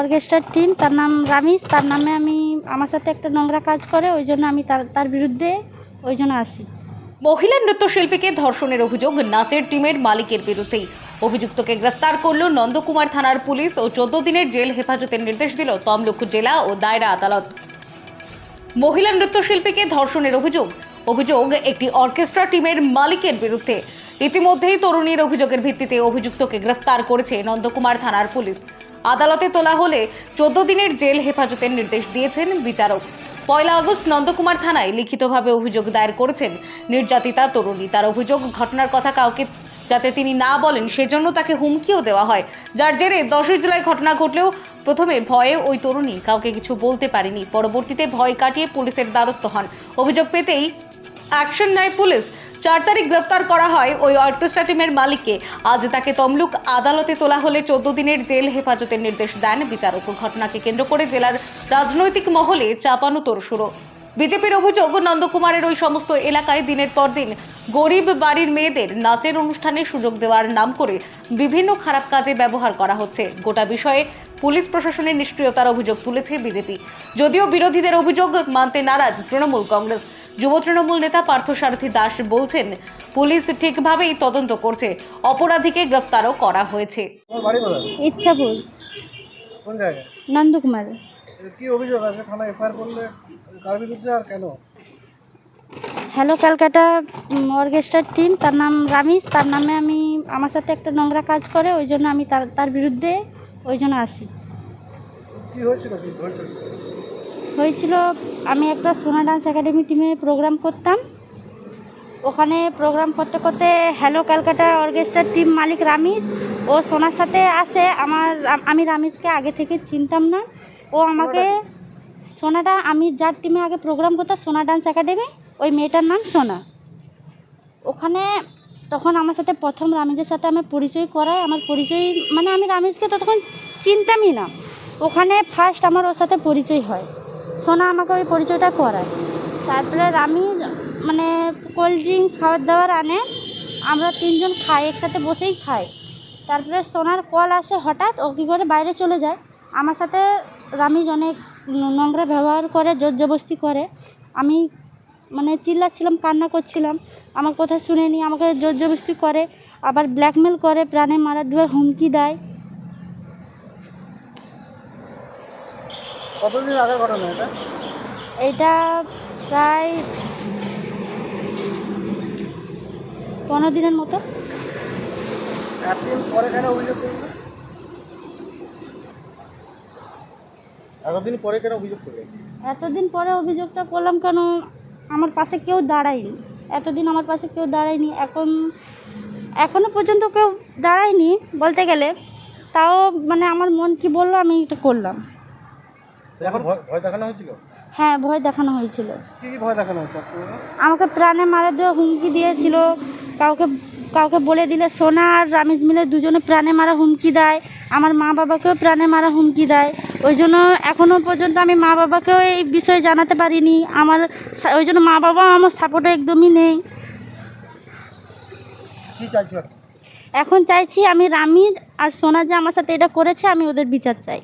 অর্কেস্ট্রার team, তার নাম রামিস তার নামে আমি, আমার সাথে একটা নোংরা কাজ করে, ওই জন্য আমি তার তার বিরুদ্ধে ওই জন্য আসি। মহিলা নৃত্যশিল্পীকে ধর্ষণের অভিযোগ, নাচের টিমের মালিকের বিরুদ্ধেই। অভিযুক্তকে গ্রেফতার করল নন্দকুমার থানার পুলিশ ও চোদ্দ দিনের জেল হেফাজতের নির্দেশ দিল তমলুক জেলা ও দায়রা আদালত। মহিলা নৃত্যশিল্পীকে ধর্ষণের অভিযোগ অভিযোগ একটি অর্কেস্ট্রা টিমের মালিকের বিরুদ্ধে। ইতিমধ্যেই তরুণীর অভিযোগের ভিত্তিতে অভিযুক্তকে গ্রেফতার করেছে নন্দকুমার থানার পুলিশ। আদালতে তোলা হলে চোদ্দ দিনের জেল হেফাজতের নির্দেশ দিয়েছেন বিচারক। পয়লা আগস্ট নন্দকুমার থানায় লিখিতভাবে অভিযোগ দায়ের করেছেন নির্যাতিতা, তরুণী। তার অভিযোগ, ঘটনার কথা কাউকে যাতে তিনি না বলেন, সেজন্য তাকে হুমকিও দেওয়া হয়। যার জেরে দশই জুলাই ঘটনা ঘটলেও প্রথমে ভয়ে ওই তরুণী কাউকে কিছু বলতে পারেনি। পরবর্তীতে ভয় কাটিয়ে পুলিশের দ্বারস্থ হন। অভিযোগ পেতেই অ্যাকশন নেয় পুলিশ। চার তারিখ গ্রেফতার করা হয় ওই অর্কেস্ট্রা টিমের মালিককে। আজ তাকে তমলুক আদালতে তোলা হলে চোদ্দ দিনের জেল হেফাজতের নির্দেশ দেন বিচারক। ঘটনাকে কেন্দ্র করে জেলার রাজনৈতিক মহলে চাপানো তোরশুরো বিজেপির অভিযোগ, নন্দকুমারের ওই সমস্ত এলাকায় দিনের পর দিন গরিব বাড়ির মেয়েদের নাচের অনুষ্ঠানে সুযোগ দেওয়ার নাম করে বিভিন্ন খারাপ কাজে ব্যবহার করা হচ্ছে। গোটা বিষয়ে পুলিশ প্রশাসনের নিষ্ক্রিয়তার অভিযোগ তুলেছে বিজেপি। যদিও বিরোধীদের অভিযোগ মানতে নারাজ তৃণমূল কংগ্রেস। যুব তৃণমূল নেতা পার্থসারথী দাস বলছেন পুলিশ ঠিকভাবেই তদন্ত করছে। অপরাধীকে গ্রেফতারও করা হয়েছে। ইচ্ছাপুর। কোন জায়গায়? নন্দকুমার। কি অভিযোগ আছে? থানায় এফআইআর করলে কার বিরুদ্ধে আর কেন? হ্যালো ক্যালকাটা অর্কেস্ট্রার টিম। তার নাম রামিস তার নামে আমি আমার সাথে একটা নোংরা কাজ করে ওই জন্য আমি তার তার বিরুদ্ধে ওই জন্য আসি। কি হয়েছিল? হয়েছিল আমি একটা সোনা ডান্স একাডেমি টিমে প্রোগ্রাম করতাম। ওখানে প্রোগ্রাম করতে করতে হ্যালো ক্যালকাটা অর্কেস্ট্রার টিম মালিক রামিজ ও সোনার সাথে আসে। আমার আমি রামিজকে আগে থেকে চিনতাম না। ও আমাকে সোনাটা আমি যার টিমে আগে প্রোগ্রাম করতাম সোনা ডান্স একাডেমি ওই মেয়েটার নাম সোনা। ওখানে তখন আমার সাথে প্রথম রামিজের সাথে আমি পরিচয় করাই। আমার পরিচয় মানে আমি রামিজকে তো তখন চিনতামই না। ওখানে ফার্স্ট আমার ওর সাথে পরিচয় হয়। সোনা আমাকে ওই পরিচয়টা করায়। তারপরে রামিজ মানে কোল্ড ড্রিঙ্কস খাবার দাবার আনে, আমরা তিনজন খাই, একসাথে বসেই খাই। তারপরে সোনার কল আসে হঠাৎ, ও কী করে বাইরে চলে যায়। আমার সাথে রামিজ অনেক নোংরা ব্যবহার করে জোর জবস্তি করে। আমি মানে চিল্লাচ্ছিলাম, কান্না করছিলাম। আমার কথা শুনেনি, আমাকে জোর জবস্তি করে। আবার ব্ল্যাকমেল করে, প্রাণে মারা দেওয়ার হুমকি দেয়। কতদিন আগের ঘটনা এটা? এইটা প্রায় পনেরো দিনের মতো। এতদিন পরে কেন অভিযোগ করলে? এতদিন পরে কেন অভিযোগ করলে? এতদিন পরে অভিযোগটা করলাম কেন আমার পাশে কেউ দাঁড়ায়নি। এতদিন আমার পাশে কেউ দাঁড়ায়নি। এখন এখনও পর্যন্ত কেউ দাঁড়ায়নি বলতে গেলে। তাও মানে আমার মন কি বলল আমি এটা করলাম। এখন ভয় ভয় দেখানো হয়েছিল? হ্যাঁ ভয় দেখানো হয়েছিল। কি কি ভয় দেখানো হচ্ছে আমাকে প্রাণে মারা দেওয়া হুমকি দিয়েছিল। কাউকে কাউকে বলে দিলে সোনা আর রামিজ মিলে দুজনে প্রাণে মারা হুমকি দেয়। আমার মা বাবাকেও প্রাণে মারা হুমকি দেয়। ওই জন্য এখনও পর্যন্ত আমি মা বাবাকেও এই বিষয়ে জানাতে পারিনি। আমার ওই জন্য মা বাবা আমার সাপোর্টে একদমই নেই? এখন চাইছি আমি রামিজ আর সোনা যে আমার সাথে এটা করেছে আমি ওদের বিচার চাই।